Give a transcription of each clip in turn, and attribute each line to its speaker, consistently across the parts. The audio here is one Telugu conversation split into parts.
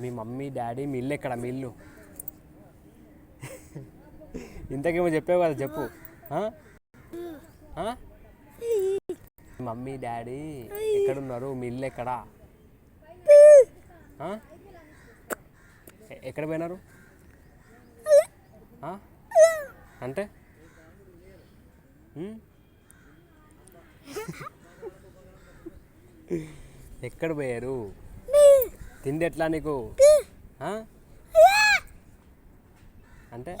Speaker 1: మీ మమ్మీ డాడీ మీ ఇల్లు ఎక్కడ? మీ ఇల్లు. ఇంతకేమో చెప్పావు కదా చెప్పు. మీ మమ్మీ డాడీ ఎక్కడున్నారు? మీ ఇల్లు ఎక్కడా? ఎక్కడ పోయినారు? అంటే? ఎక్కడ పోయారు? తిండి ఎట్లా నీకు? అంటే?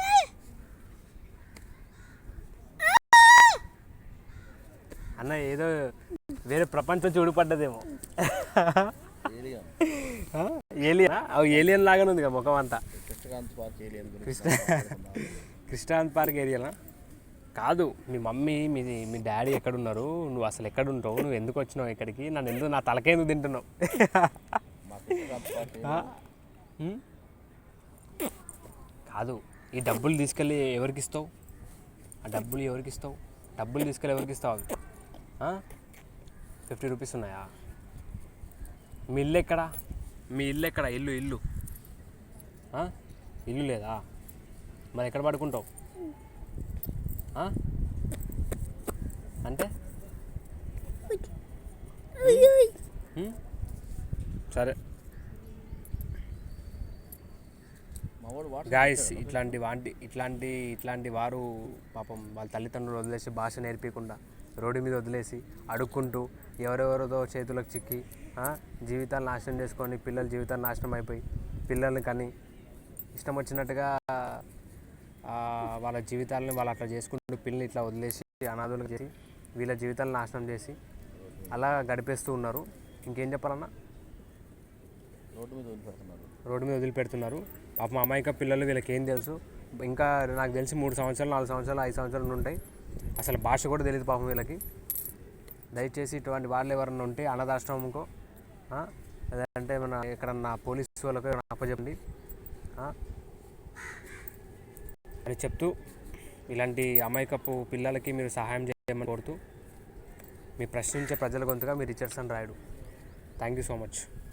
Speaker 1: అన్న ఏదో వేరే ప్రపంచం చూడుపడ్డదేమో.
Speaker 2: ఏలియన్?
Speaker 1: ఏలియన్? అవి ఏలియన్ లాగానే ఉంది కదా ముఖం అంతా. కృష్ణాంత్ పార్క్ ఏరియానా కాదు మీ మమ్మీ మీ మీ డాడీ ఎక్కడున్నారు? నువ్వు అసలు ఎక్కడుంటావు? నువ్వు ఎందుకు వచ్చినావు ఇక్కడికి? నన్ను ఎందుకు నా తలకెందుకు తింటున్నావు? కాదు ఈ డబ్బులు తీసుకెళ్ళి ఎవరికి ఇస్తావు? ఆ డబ్బులు ఎవరికి ఇస్తావు? డబ్బులు తీసుకెళ్ళి ఎవరికి ఇస్తావు అవి? ఫిఫ్టీ రూపీస్ ఉన్నాయా? మీ ఇల్లు ఎక్కడా? మీ ఇల్లు ఎక్కడ? ఇల్లు ఇల్లు. ఆ? ఇల్లు లేదా? మరి ఎక్కడ పడుకుంటావు? ఆ? అంటే? సరే. గాయస్ ఇట్లాంటి వాంటి ఇట్లాంటి ఇట్లాంటి వారు పాపం వాళ్ళ తల్లిదండ్రులు వదిలేసి భాష నేర్పించకుండా రోడ్డు మీద వదిలేసి అడుక్కుంటూ ఎవరెవరిదో చేతులకు చిక్కి జీవితాలు నాశనం చేసుకొని పిల్లల జీవితాలు నాశనం అయిపోయి పిల్లల్ని కానీ ఇష్టం వచ్చినట్టుగా వాళ్ళ జీవితాలని వాళ్ళు అట్లా చేసుకుంటూ పిల్లల్ని ఇట్లా వదిలేసి అనాథులకు చేసి వీళ్ళ జీవితాలను నాశనం చేసి అలా గడిపేస్తూ ఉన్నారు. ఇంకేం చెప్పాలన్నా?
Speaker 2: రోడ్డు మీద వదిలిపెడుతున్నారు.
Speaker 1: రోడ్డు మీద వదిలిపెడుతున్నారు. అమాయక పిల్లలు వీళ్ళకి ఏం తెలుసు. ఇంకా నాకు తెలిసి మూడు సంవత్సరాలు నాలుగు సంవత్సరాలు ఐదు సంవత్సరాలు ఉంటాయి. అసలు భాష కూడా తెలియదు పాపం వీళ్ళకి. దయచేసి ఇటువంటి వాళ్ళు ఎవరన్నా ఉంటే అనాథాశ్రమంకో లేదంటే మన ఎక్కడన్నా పోలీసు వాళ్ళకో ఏమైనా అప్పచెప్పండి. అని చెప్తూ ఇలాంటి అమాయకపు పిల్లలకి మీరు సహాయం చేయమని కోరుతూ మీ ప్రశ్నించే ప్రజల గొంతుగా మీరు Richardson Rayudu. Thank you so much.